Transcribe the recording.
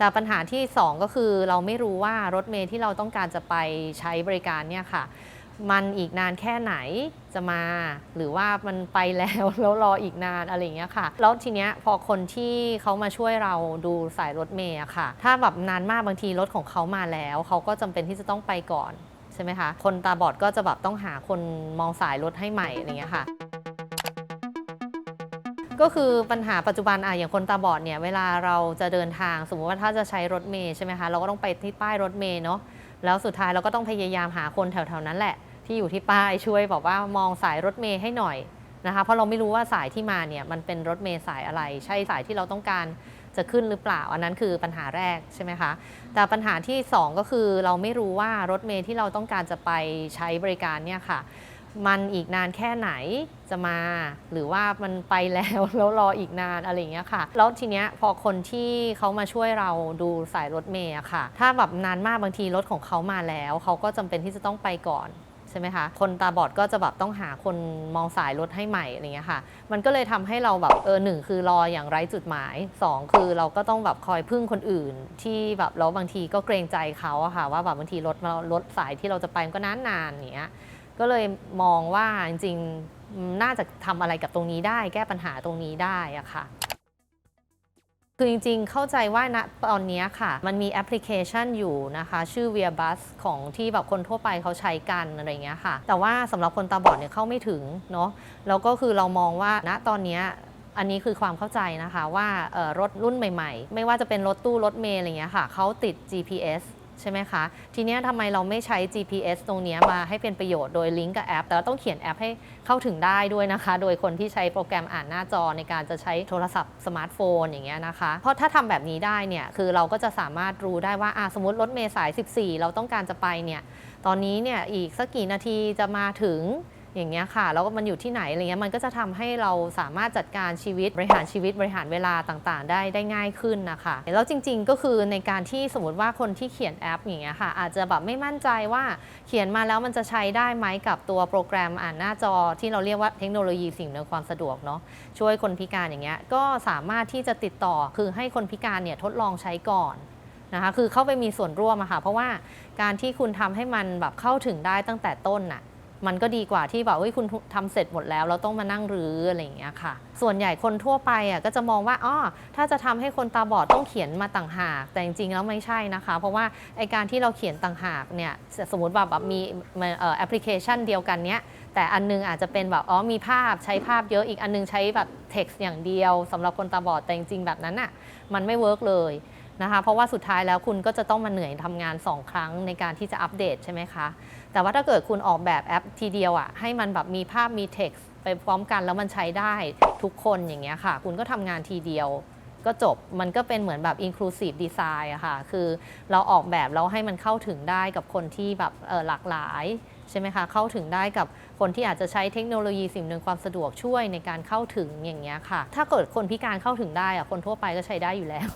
แต่ปัญหาที่ 2 ก็คือเราไม่รู้ว่ารถเมล์ที่เราต้องการจะไปใช้บริการเนี่ยค่ะ มันอีกนานแค่ไหนจะมา หรือว่ามันไปแล้วแล้วรออีกนานอะไรอย่างเงี้ยค่ะ แล้วทีเนี้ยพอคนที่เขามาช่วยเราดูสายรถเมล์อะค่ะ ถ้าแบบนานมากบางทีรถของเขามาแล้ว เขาก็จำเป็นที่จะต้องไปก่อนใช่ไหมคะ คนตาบอดก็จะแบบต้องหาคนมองสายรถให้ใหม่อะไรอย่างเงี้ยค่ะ ก็คือปัญหาปัจจุบันอะอย่างคนตาบอดเนี่ยเวลาเราจะเดินทาง สมมติว่าถ้าจะใช้รถเมย์ใช่ไหมคะเราก็ต้องไปที่ป้ายรถเมย์เนาะแล้วสุดท้ายเราก็ต้องพยายามหาคนแถวๆนั้นแหละ ที่อยู่ที่ป้ายช่วยบอกว่ามองสายรถเมย์ให้หน่อยนะคะเพราะเราไม่รู้ว่าสายที่มาเนี่ยมันเป็นรถเมย์สายอะไร ใช่สายที่เราต้องการจะขึ้นหรือเปล่า อันนั้นคือปัญหาแรกใช่ไหมคะแต่ปัญหาที่ 2 ก็คือเราไม่รู้ว่ารถเมย์ที่เราต้องการจะไปใช้บริการเนี่ยค่ะ มันอีกนานแค่ไหนจะมา หรือว่ามันไปแล้วแล้วรออีกนานอะไรอย่างเงี้ยค่ะ แล้วทีเนี้ยพอคนที่เขามาช่วยเราดูสายรถเมย์อะค่ะ ถ้าแบบนานมากบางทีรถของเขามาแล้ว เขาก็จำเป็นที่จะต้องไปก่อนใช่ไหมคะ คนตาบอดก็จะแบบต้องหาคนมองสายรถให้ใหม่อะไรเงี้ยค่ะ มันก็เลยทำให้เราแบบเออหนึ่งคือรออย่างไร้จุดหมายสองคือเราก็ต้องแบบคอยพึ่งคนอื่น ที่แบบแล้วบางทีก็เกรงใจเขาอะค่ะ ว่าแบบบางทีรถรารถสายที่เราจะไปมันก็นานๆอย่างเงี้ย ก็เลยมองว่าจริงๆ น่าจะทำอะไรกับตรงนี้ได้ แก้ปัญหาตรงนี้ได้อะค่ะ คือจริงๆ เข้าใจว่าณตอนนี้ค่ะ มันมีแอปพลิเคชันอยู่นะคะ ชื่อ v i a Bus ของที่แบบคนทั่วไปเขาใช้กันอะไรเงี้ยค่ะ แต่ว่าสำหรับคนตาบอดเนี่ยเข้าไม่ถึงเนาะแล้วก็คือเรามองว่าณตอนนี้อันนี้คือความเข้าใจนะคะว่ารถรุ่นใหม่ ๆ ไม่ว่าจะเป็นรถตู้รถเมล์อะไรเงี้ยค่ะเขาติด GPS ใช่ไหมคะ ทีนี้ทำไมเราไม่ใช้ GPS ตรงนี้มาให้เป็นประโยชน์โดยลิงก์กับแอป แต่เราต้องเขียนแอปให้เข้าถึงได้ด้วยนะคะ โดยคนที่ใช้โปรแกรมอ่านหน้าจอในการจะใช้โทรศัพท์สมาร์ทโฟนอย่างเงี้ยนะคะ เพราะถ้าทำแบบนี้ได้เนี่ย คือเราก็จะสามารถรู้ได้ว่าอ่าสมมติรถเมล์สาย 14 เราต้องการจะไปเนี่ย ตอนนี้เนี่ยอีกสักกี่นาทีจะมาถึง อย่างเงี้ยค่ะแล้วมันอยู่ที่ไหนอะไรเงี้ยมันก็จะทำให้เราสามารถจัดการชีวิตบริหารชีวิตบริหารเวลาต่างๆ ได้ได้ง่ายขึ้นนะคะแล้วจริง ๆ ก็คือในการที่สมมติว่าคนที่เขียนแอปอย่างเงี้ยค่ะอาจจะแบบไม่มั่นใจว่าเขียนมาแล้วมันจะใช้ได้ไหมกับตัวโปรแกรมอ่านหน้าจอที่เราเรียกว่าเทคโนโลยีสิ่งอำนวยความสะดวกเนาะช่วยคนพิการอย่างเงี้ยก็สามารถที่จะติดต่อคือให้คนพิการเนี่ยทดลองใช้ก่อนนะคะคือเข้าไปมีส่วนร่วมอะค่ะเพราะว่าการที่คุณทำให้มันแบบเข้าถึงได้ตั้งแต่ต้นน่ะ มันก็ดีกว่าที่แบบเฮ้ยคุณทำเสร็จหมดแล้ว เราต้องมานั่งรื้ออะไรอย่างเงี้ยค่ะ ส่วนใหญ่คนทั่วไปอะก็จะมองว่าอ๋อถ้าจะทำให้คนตาบอดต้องเขียนมาต่างหาก แต่จริงๆแล้วไม่ใช่นะคะ เพราะว่าไอการที่เราเขียนต่างหากเนี่ยสมมติว่าแบบมีแอปพลิเคชันเดียวกันเนี้ยแต่อันนึงอาจจะเป็นแบบอ๋อมีภาพใช้ภาพเยอะอีกอันนึงใช้แบบ text อย่างเดียวสำหรับคนตาบอดแต่จริงๆแบบนั้นอะมันไม่เวิร์กเลย นะคะเพราะว่าสุดท้ายแล้วคุณก็จะต้องมาเหนื่อยทำงาน 2 ครั้งในการที่จะอัปเดตใช่ไหมคะ แต่ว่าถ้าเกิดคุณออกแบบแอปทีเดียวอะให้มันแบบมีภาพมี text ไปพร้อมกันแล้วมันใช้ได้ทุกคนอย่างเงี้ยค่ะ คุณก็ทำงานทีเดียวก็จบมันก็เป็นเหมือนแบบ inclusive design อะค่ะคือเราออกแบบแล้วให้มันเข้าถึงได้กับคนที่แบบหลากหลายใช่ไหมคะเข้าถึงได้กับคนที่อาจจะใช้เทคโนโลยีสิ่งหนึ่งความสะดวกช่วยในการเข้าถึงอย่างเงี้ยค่ะ ถ้าเกิดคนพิการเข้าถึงได้อะคนทั่วไปก็ใช้ได้อยู่แล้ว